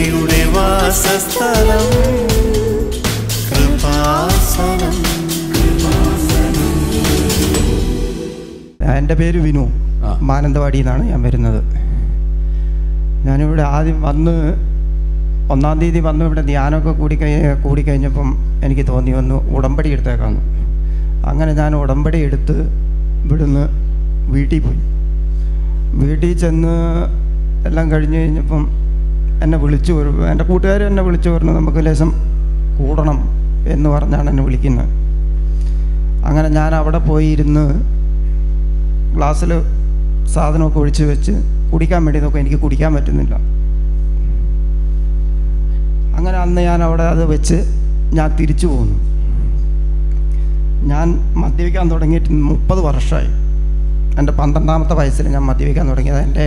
കരുണയുടെ വാസസ്ഥലം. എന്റെ പേര് വിനു. മാനന്തവാടിയിൽ നിന്നാണ് ഞാൻ വരുന്നത്. ഞാനിവിടെ ആദ്യം വന്ന് ഒന്നാം തീയതി വന്ന് ഇവിടെ ധ്യാനമൊക്കെ കൂടി കൂടിക്കഴിഞ്ഞപ്പം എനിക്ക് തോന്നി വന്നു ഉടമ്പടി എടുത്തേക്കാന്നു. അങ്ങനെ ഞാൻ ഉടമ്പടി എടുത്ത് ഇവിടുന്ന് വീട്ടിൽ പോയി. വീട്ടിൽ ചെന്ന് എല്ലാം കഴിഞ്ഞ് കഴിഞ്ഞപ്പം എന്നെ വിളിച്ചു എന്റെ കൂട്ടുകാർ എന്നെ വിളിച്ചു പറഞ്ഞു നമുക്ക് ലേശം കൂടണം എന്ന് പറഞ്ഞാണ് എന്നെ വിളിക്കുന്നത്. അങ്ങനെ ഞാൻ അവിടെ പോയി ഇരുന്ന് ഗ്ലാസ്സിൽ സാധനമൊക്കെ ഒഴിച്ച് വെച്ച് കുടിക്കാൻ വേണ്ടി നോക്കാം എനിക്ക് കുടിക്കാൻ പറ്റുന്നില്ല. അങ്ങനെ അന്ന് ഞാൻ അവിടെ അത് വെച്ച് ഞാൻ തിരിച്ചു പോന്നു. ഞാൻ മദ്യപിക്കാൻ തുടങ്ങിയിട്ട് മുപ്പത് വർഷമായി എന്റെ പന്ത്രണ്ടാമത്തെ വയസ്സിൽ ഞാൻ മദ്യപിക്കാൻ തുടങ്ങിയത്. എന്റെ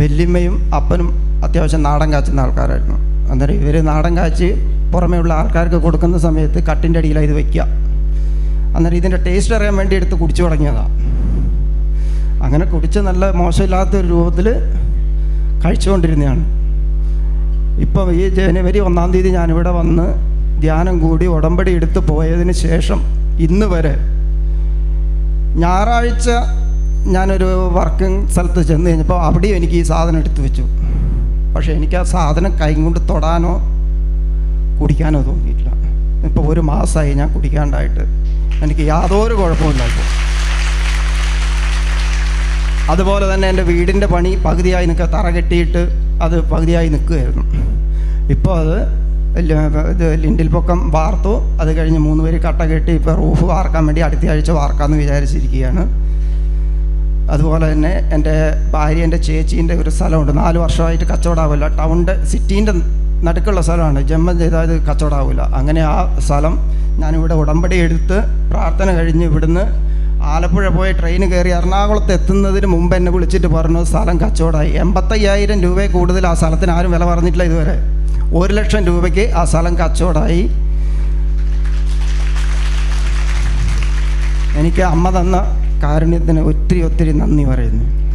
വല്യമ്മയും അപ്പനും അത്യാവശ്യം നാടൻ കാച്ചുന്ന ആൾക്കാരായിരുന്നു. അന്നേരം ഇവർ നാടൻ കാച്ച് പുറമേ ഉള്ള ആൾക്കാർക്ക് കൊടുക്കുന്ന സമയത്ത് കട്ടിന്റെ അടിയിലാണ് ഇത് വയ്ക്കുക അന്നേരം ഇതിന്റെ ടേസ്റ്റ് അറിയാൻ വേണ്ടി എടുത്ത് കുടിച്ചു തുടങ്ങിയതാണ് അങ്ങനെ കുടിച്ച് നല്ല മോശമില്ലാത്ത മോശമില്ലാത്തൊരു രൂപത്തിൽ കഴിച്ചുകൊണ്ടിരുന്നതാണ് ഇപ്പം ഈ ജനുവരി ഒന്നാം തീയതി ഞാനിവിടെ വന്ന് ധ്യാനം കൂടി ഉടമ്പടി എടുത്ത് പോയതിന് ശേഷം ഇന്ന് വരെ ഞായറാഴ്ച ഞാനൊരു വർക്കിംഗ് സ്ഥലത്ത് ചെന്ന് കഴിഞ്ഞപ്പോൾ അവിടെയും എനിക്ക് ഈ സാധനം എടുത്തു വെച്ചു. പക്ഷേ എനിക്ക് ആ സാധനം കൈ കൊണ്ട് തൊടാനോ കുടിക്കാനോ തോന്നിയിട്ടില്ല. ഇപ്പോൾ ഒരു മാസമായി ഞാൻ കുടിക്കാണ്ടായിട്ട്. എനിക്ക് യാതൊരു കുഴപ്പമില്ല ഇപ്പോൾ. അതുപോലെ തന്നെ എന്റെ വീടിന്റെ പണി പകുതിയായി നിൽക്കുക തറ കെട്ടിയിട്ട് അത് പകുതിയായി നിൽക്കുകയായിരുന്നു. ഇപ്പോൾ അത് ഇത് ലിൻഡിൽ പൊക്കം വാർത്തു. അത് കഴിഞ്ഞ് മൂന്ന് പേര് കട്ട കെട്ടി ഇപ്പോൾ റൂഫ് വാർക്കാൻ വേണ്ടി അടുത്ത ആഴ്ച വാർക്കാമെന്ന് വിചാരിച്ചിരിക്കുകയാണ്. അതുപോലെ തന്നെ എന്റെ ഭാര്യ എന്റെ ചേച്ചീന്റെ ഒരു സ്ഥലമുണ്ട്. നാല് വർഷമായിട്ട് കച്ചവടമാവില്ല ടൗണിന്റെ സിറ്റീന്റെ നടുക്കുള്ള സ്ഥലമാണ്. ജന്മം ചെയ്താൽ ഇത് കച്ചവടമാവില്ല അങ്ങനെ ആ സ്ഥലം ഞാനിവിടെ ഉടമ്പടി എടുത്ത് പ്രാർത്ഥന കഴിഞ്ഞ് ഇവിടുന്ന് ആലപ്പുഴ പോയി ട്രെയിൻ കയറി എറണാകുളത്ത് എത്തുന്നതിന് മുമ്പ് എന്നെ വിളിച്ചിട്ട് പറഞ്ഞു സ്ഥലം കച്ചവടമായി എൺപത്തയ്യായിരം രൂപയെ കൂടുതൽ ആ സ്ഥലത്തിന് ആരും വില പറഞ്ഞിട്ടില്ല ഇതുവരെ. ഒരു ലക്ഷം രൂപയ്ക്ക് ആ സ്ഥലം കച്ചവടമായി എനിക്ക് അമ്മ തന്ന കാരുണ്യത്തിന് ഒത്തിരി ഒത്തിരി നന്ദി പറയുന്നു.